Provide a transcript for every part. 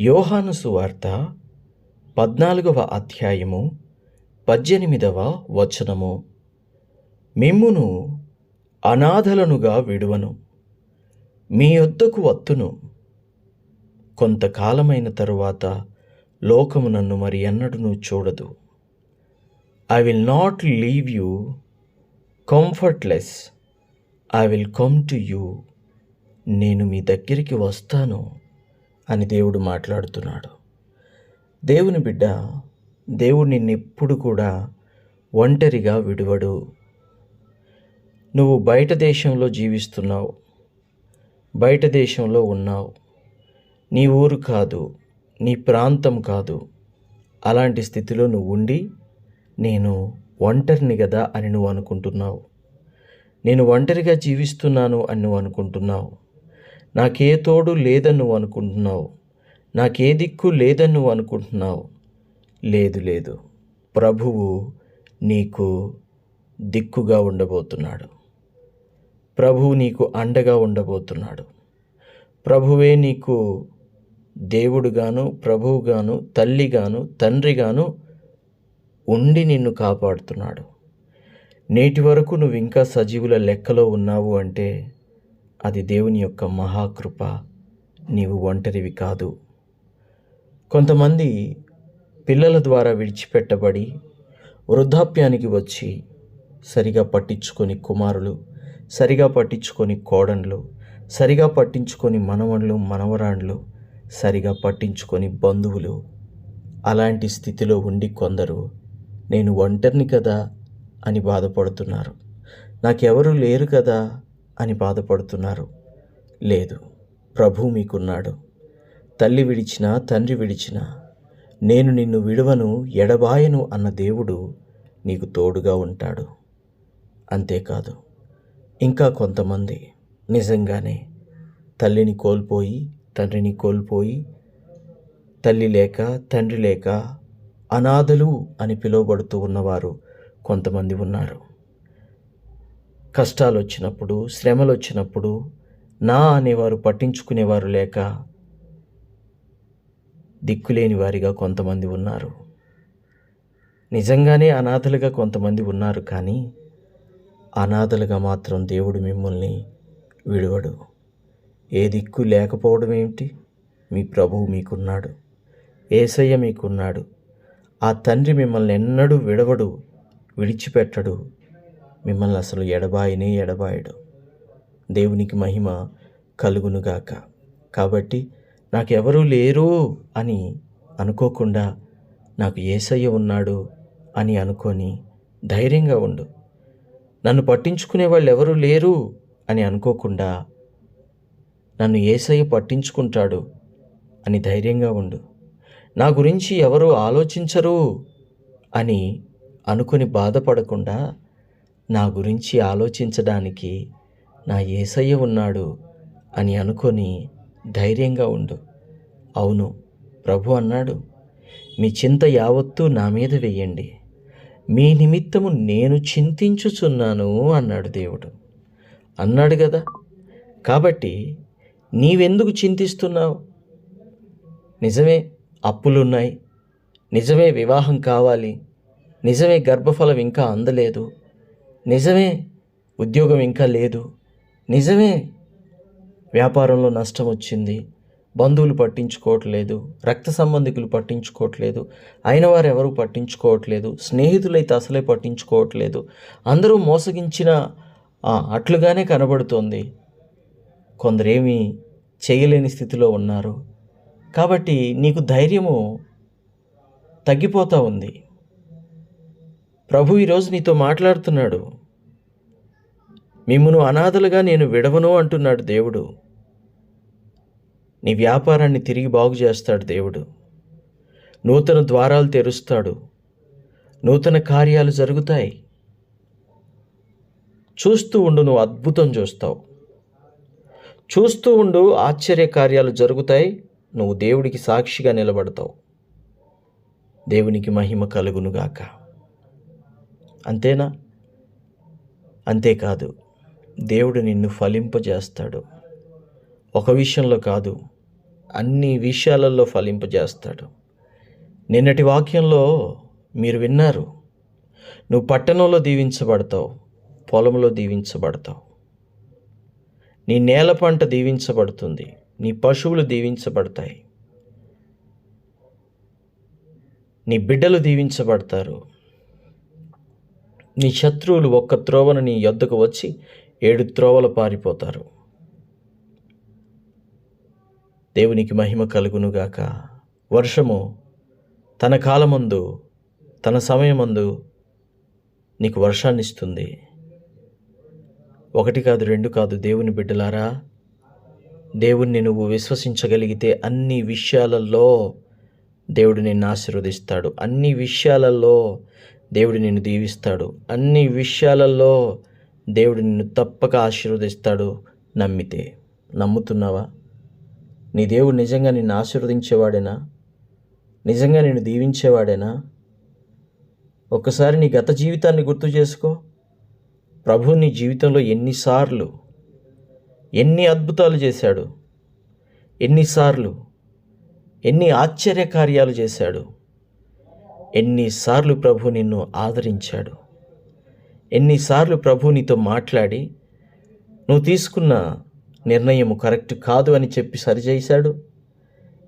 యోహాను సువార్త పద్నాలుగవ అధ్యాయము పద్దెనిమిదవ వచనము. మిమ్మును అనాథలనుగా విడువను మీ యొద్దకు వత్తును. కొంతకాలమైన తరువాత లోకము నన్ను మరి ఎన్నడూ చూడదు. I will not leave you comfortless I will come to you నేను మీ దగ్గరికి వస్తాను. అని దేవుడు మాట్లాడుతున్నాడు. దేవుని బిడ్డ దేవుడు నిన్నెప్పుడు కూడా ఒంటరిగా విడువడు. నువ్వు బయట దేశంలో జీవిస్తున్నావు బయట దేశంలో ఉన్నావు. నీ ఊరు కాదు నీ ప్రాంతం కాదు. అలాంటి స్థితిలో నువ్వు ఉండి నేను ఒంటరిని కదా అని నువ్వు అనుకుంటున్నావు. నేను ఒంటరిగా జీవిస్తున్నాను అని నువ్వు అనుకుంటున్నావు. నాకే తోడు లేదని నువ్వు అనుకుంటున్నావు. నాకే దిక్కు లేదని నువ్వు అనుకుంటున్నావు. లేదు లేదు. ప్రభువు నీకు దిక్కుగా ఉండబోతున్నాడు. ప్రభువు నీకు అండగా ఉండబోతున్నాడు. ప్రభువే నీకు దేవుడుగాను ప్రభువుగాను తల్లిగాను తండ్రిగాను ఉండి నిన్ను కాపాడుతున్నాడు. నేటి వరకు నువ్వు ఇంకా సజీవుల లెక్కలో ఉన్నావు అంటే అది దేవుని యొక్క మహాకృప. నీవు ఒంటరివి కాదు. కొంతమంది పిల్లల ద్వారా విడిచిపెట్టబడి వృద్ధాప్యానికి వచ్చి సరిగా పట్టించుకొని కుమారులు సరిగా పట్టించుకొని కోడన్లు సరిగా పట్టించుకొని మనవళ్ళు మనవరాండ్లు సరిగా పట్టించుకొని బంధువులు అలాంటి స్థితిలో ఉండి కొందరు నేను ఒంటరిని కదా అని బాధపడుతున్నారు. నాకెవరూ లేరు కదా అని బాధపడుతున్నారు. లేదు ప్రభు మీకున్నాడు. తల్లి విడిచినా తండ్రి విడిచినా నేను నిన్ను విడువను ఎడబాయను అన్న దేవుడు నీకు తోడుగా ఉంటాడు. అంతేకాదు ఇంకా కొంతమంది నిజంగానే తల్లిని కోల్పోయి తండ్రిని కోల్పోయి తల్లి లేక తండ్రి లేక అనాథలు అని పిలువబడుతూ ఉన్నవారు కొంతమంది ఉన్నారు. కష్టాలు వచ్చినప్పుడు శ్రమలు వచ్చినప్పుడు నా అనేవారు పట్టించుకునేవారు లేక దిక్కులేని వారిగా కొంతమంది ఉన్నారు. నిజంగానే అనాథలుగా కొంతమంది ఉన్నారు కానీ అనాథలుగా మాత్రం దేవుడు మిమ్మల్ని విడవడు. ఏ దిక్కు లేకపోవడం ఏమిటి? మీ ప్రభువు మీకున్నాడు. ఏసయ్య మీకున్నాడు. ఆ తండ్రి మిమ్మల్ని ఎన్నడూ విడవడు విడిచిపెట్టడు. మిమ్మల్ని అసలు ఎడబాయినే ఎడబాయడు. దేవునికి మహిమ కలుగునుగాక కాబట్టి నాకెవరూ లేరు అని అనుకోకుండా నాకు ఏసయ్య ఉన్నాడు అని అనుకొని ధైర్యంగా ఉండు. నన్ను పట్టించుకునే వాళ్ళు ఎవరూ లేరు అని అనుకోకుండా నన్ను ఏసయ్య పట్టించుకుంటాడు అని ధైర్యంగా ఉండు. నా గురించి ఎవరు ఆలోచించరు అని అనుకుని బాధపడకుండా నా గురించి ఆలోచించడానికి నా ఏసయ్య ఉన్నాడు అని అనుకొని ధైర్యంగా ఉండు. అవును ప్రభు అన్నాడు మీ చింత యావత్తూ నా మీద వెయ్యండి మీ నిమిత్తము నేను చింతించుచున్నాను అన్నాడు దేవుడు. అన్నాడు కదా కాబట్టి నీవెందుకు చింతిస్తున్నావు? నిజమే అప్పులున్నాయి. నిజమే వివాహం కావాలి. నిజమే గర్భఫలం ఇంకా అందలేదు. నిజమే ఉద్యోగం ఇంకా లేదు. నిజమే వ్యాపారంలో నష్టం వచ్చింది. బంధువులు పట్టించుకోవట్లేదు. రక్త సంబంధికులు పట్టించుకోవట్లేదు. అయిన వారు ఎవరు పట్టించుకోవట్లేదు. స్నేహితులైతే అసలే పట్టించుకోవట్లేదు. అందరూ మోసగించిన అట్లుగానే కనబడుతోంది. కొందరేమీ చేయలేని స్థితిలో ఉన్నారు. కాబట్టి నీకు ధైర్యము తగ్గిపోతూ ఉంది. ప్రభు ఈరోజు నీతో మాట్లాడుతున్నాడు. మిమ్మును అనాథలుగా నేను విడవను అంటున్నాడు దేవుడు. నీ వ్యాపారాన్ని తిరిగి బాగు చేస్తాడు దేవుడు. నూతన ద్వారాలు తెరుస్తాడు. నూతన కార్యాలు జరుగుతాయి. చూస్తూ ఉండు నువ్వు అద్భుతం చూస్తావు. చూస్తూ ఉండు ఆశ్చర్య కార్యాలు జరుగుతాయి. నువ్వు దేవుడికి సాక్షిగా నిలబడతావు. దేవునికి మహిమ కలుగునుగాక. అంతేనా? అంతేకాదు దేవుడు నిన్ను ఫలింపజేస్తాడు. ఒక విషయంలో కాదు అన్ని విషయాలలో ఫలింపజేస్తాడు. నిన్నటి వాక్యంలో మీరు విన్నారు నువ్వు పట్టణంలో దీవించబడతావు పొలంలో దీవించబడతావు. నీ నేల పంట దీవించబడుతుంది నీ పశువులు దీవించబడతాయి. నీ బిడ్డలు దీవించబడతారు నీ శత్రువులు ఒక్క త్రోవను నీ యొద్దకు వచ్చి ఏడు త్రోవలు పారిపోతారు. దేవునికి మహిమ కలుగునుగాక. వర్షము తన కాలమందు తన సమయమందు నీకు వర్షాన్ని ఇస్తుంది ఒకటి కాదు రెండు కాదు దేవుని బిడ్డలారా దేవుణ్ణి నువ్వు విశ్వసించగలిగితే అన్ని విషయాలలో దేవుడు నిన్ను ఆశీర్వదిస్తాడు. అన్ని విషయాలలో దేవుడు నిన్ను దీవిస్తాడు. అన్ని విషయాలలో దేవుడు నిన్ను తప్పక ఆశీర్వదిస్తాడు. నమ్మితే. నమ్ముతున్నావా? నీ దేవుడు నిజంగా నిన్ను ఆశీర్వదించేవాడేనా? నిజంగా నిన్ను దీవించేవాడేనా? ఒక్కసారి నీ గత జీవితాన్ని గుర్తు చేసుకో. ప్రభు నీ జీవితంలో ఎన్నిసార్లు ఎన్ని అద్భుతాలు చేశాడు. ఎన్నిసార్లు ఎన్ని ఆశ్చర్య కార్యాలు చేశాడు. ఎన్నిసార్లు ప్రభు నిన్ను ఆదరించాడు? ఎన్నిసార్లు ప్రభు నీతో మాట్లాడి నువ్వు తీసుకున్న నిర్ణయం కరెక్ట్ కాదు అని చెప్పి సరిచేశాడు?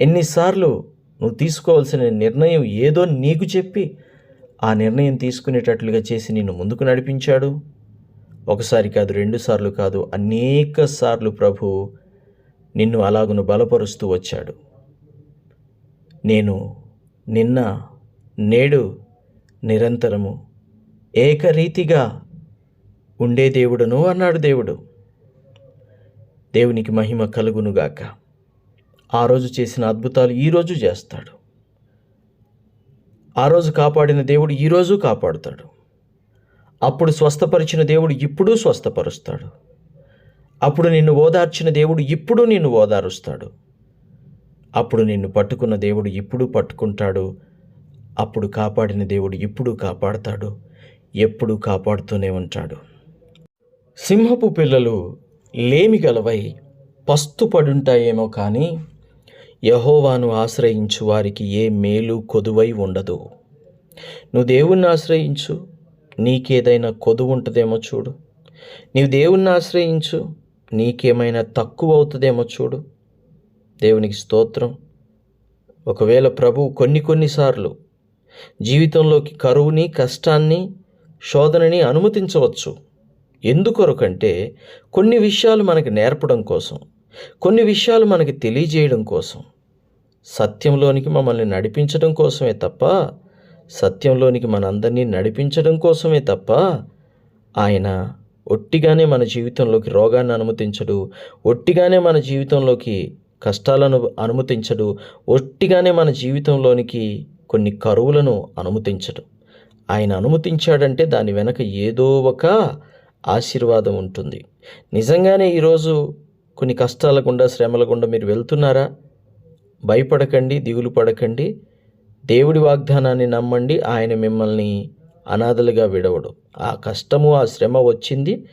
ఎన్నిసార్లు నువ్వు తీసుకోవాల్సిన నిర్ణయం ఏదో నీకు చెప్పి ఆ నిర్ణయం తీసుకునేటట్లుగా చేసి నిన్ను ముందుకు నడిపించాడు? ఒకసారి కాదు రెండుసార్లు కాదు అనేక సార్లు ప్రభు నిన్ను అలాగును బలపరుస్తూ వచ్చాడు. నేను నిన్న నేడు నిరంతరము. ఏకరీతిగా ఉండే దేవుడును అన్నాడు దేవుడు. దేవునికి మహిమ కలుగునుగాక ఆ రోజు చేసిన అద్భుతాలు ఈరోజు చేస్తాడు. ఆ రోజు కాపాడిన దేవుడు ఈరోజు కాపాడుతాడు. అప్పుడు స్వస్థపరిచిన దేవుడు ఇప్పుడు స్వస్థపరుస్తాడు. అప్పుడు నిన్ను ఓదార్చిన దేవుడు ఇప్పుడు నిన్ను ఓదారుస్తాడు. అప్పుడు నిన్ను పట్టుకున్న దేవుడు ఇప్పుడు పట్టుకుంటాడు. అప్పుడు కాపాడిన దేవుడు ఇప్పుడు కాపాడతాడు ఎప్పుడు కాపాడుతూనే ఉంటాడు. సింహపు పిల్లలు లేమి గలవై పస్తుపడుంటాయేమో కానీ యహోవాను ఆశ్రయించు వారికి ఏ మేలు కొదువై ఉండదు. నువ్వు దేవుణ్ణి ఆశ్రయించు నీకేదైనా కొదువు ఉంటుందేమో చూడు. నీవు దేవుణ్ణి ఆశ్రయించు నీకేమైనా తక్కువ అవుతుందేమో చూడు. దేవునికి స్తోత్రం. ఒకవేళ ప్రభు కొన్ని కొన్నిసార్లు జీవితంలోకి కరువుని కష్టాన్ని శోధనని అనుమతించవచ్చు. ఎందుకొరకంటే కొన్ని విషయాలు మనకి నేర్పడం కోసం కొన్ని విషయాలు మనకి తెలియజేయడం కోసం. సత్యంలోనికి మమ్మల్ని నడిపించడం కోసమే తప్ప సత్యంలోనికి మనందరినీ నడిపించడం కోసమే తప్ప ఆయన ఒట్టిగానే మన జీవితంలోకి రోగాన్ని అనుమతించడు ఒట్టిగానే మన జీవితంలోకి కష్టాలను అనుమతించడు ఒట్టిగానే మన జీవితంలోనికి కొన్ని కరువులను అనుమతించడు ఆయన అనుమతించాడంటే దాని వెనక ఏదో ఒక ఆశీర్వాదం ఉంటుంది. నిజంగానే ఈరోజు కొన్ని కష్టాల గుండా శ్రమల గుండా మీరు వెళ్తున్నారా? భయపడకండి దిగులు పడకండి. దేవుడి వాగ్దానాన్ని నమ్మండి. ఆయన మిమ్మల్ని అనాథలుగా విడవడు. ఆ కష్టము ఆ శ్రమ వచ్చింది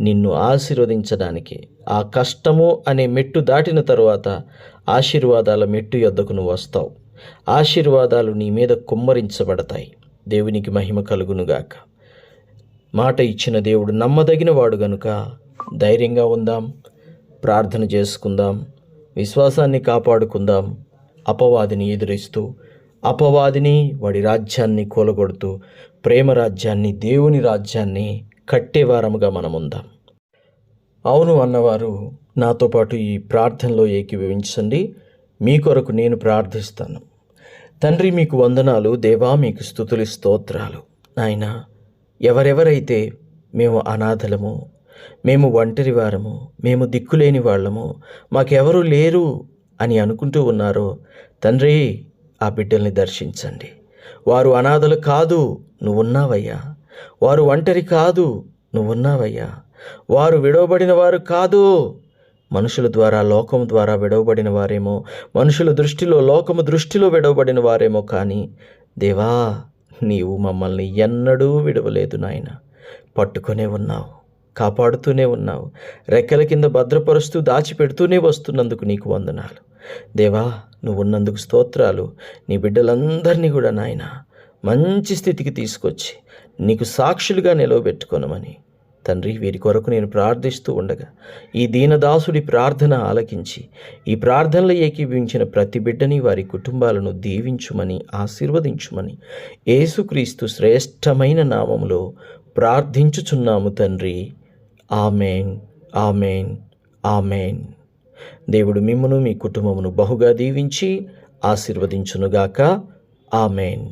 నిన్ను ఆశీర్వదించడానికి. ఆ కష్టము అనే మెట్టు దాటిన తరువాత ఆశీర్వాదాల మెట్టు యొద్దకు నువ్వు వస్తావు. ఆశీర్వాదాలు నీ మీద కుమ్మరించబడతాయి. దేవునికి మహిమ కలుగునుగాక. మాట ఇచ్చిన దేవుడు నమ్మదగిన వాడు గనుక ధైర్యంగా ఉందాం ప్రార్థన చేసుకుందాం విశ్వాసాన్ని కాపాడుకుందాం అపవాదిని ఎదురిస్తూ అపవాదిని వాడి రాజ్యాన్ని కూలగొడుతూ ప్రేమ రాజ్యాన్ని దేవుని రాజ్యాన్ని కట్టేవారముగా మనం ఉందాం అవును అన్నవారు నాతో పాటు ఈ ప్రార్థనలో ఏకీభవించండి. మీ కొరకు నేను ప్రార్థిస్తాను. తండ్రి మీకు వందనాలు దేవా మీకు స్థుతులు స్తోత్రాలు. నాయన ఎవరెవరైతే మేము అనాథలము మేము ఒంటరి వారము మేము దిక్కులేని వాళ్ళము మాకెవరు లేరు అని అనుకుంటూ ఉన్నారో తండ్రి ఆ బిడ్డల్ని దర్శించండి. వారు అనాథలు కాదు నువ్వున్నావయ్యా. వారు ఒంటరి కాదు నువ్వున్నావయ్యా. వారు విడవబడిన వారు కాదు మనుషుల ద్వారా లోకం ద్వారా విడవబడిన వారేమో మనుషుల దృష్టిలో లోకము దృష్టిలో విడవబడిన వారేమో కానీ దేవా నీవు మమ్మల్ని ఎన్నడూ విడవలేదు నాయన. పట్టుకొనే ఉన్నావు కాపాడుతూనే ఉన్నావు రెక్కల కింద భద్రపరుస్తూ దాచిపెడుతూనే వస్తున్నందుకు నీకు వందనాలు. దేవా నువ్వు ఉన్నందుకు స్తోత్రాలు నీ బిడ్డలందరినీ కూడా నాయన మంచి స్థితికి తీసుకొచ్చి నీకు సాక్షులుగా నిలవబెట్టుకోనమని తండ్రి వీరి కొరకు నేను ప్రార్థిస్తూ ఉండగా ఈ దీనదాసుడి ప్రార్థన ఆలకించి ఈ ప్రార్థనలు ఏకీభవించిన ప్రతి బిడ్డని వారి కుటుంబాలను దీవించుమని ఆశీర్వదించుమని యేసుక్రీస్తు శ్రేష్టమైన నామములో ప్రార్థించుచున్నాము తండ్రి. Amen amen amen. దేవుడు మిమ్మను మీ కుటుంబమును బహుగా దీవించి ఆశీర్వదించునుగాక. ఆమెన్.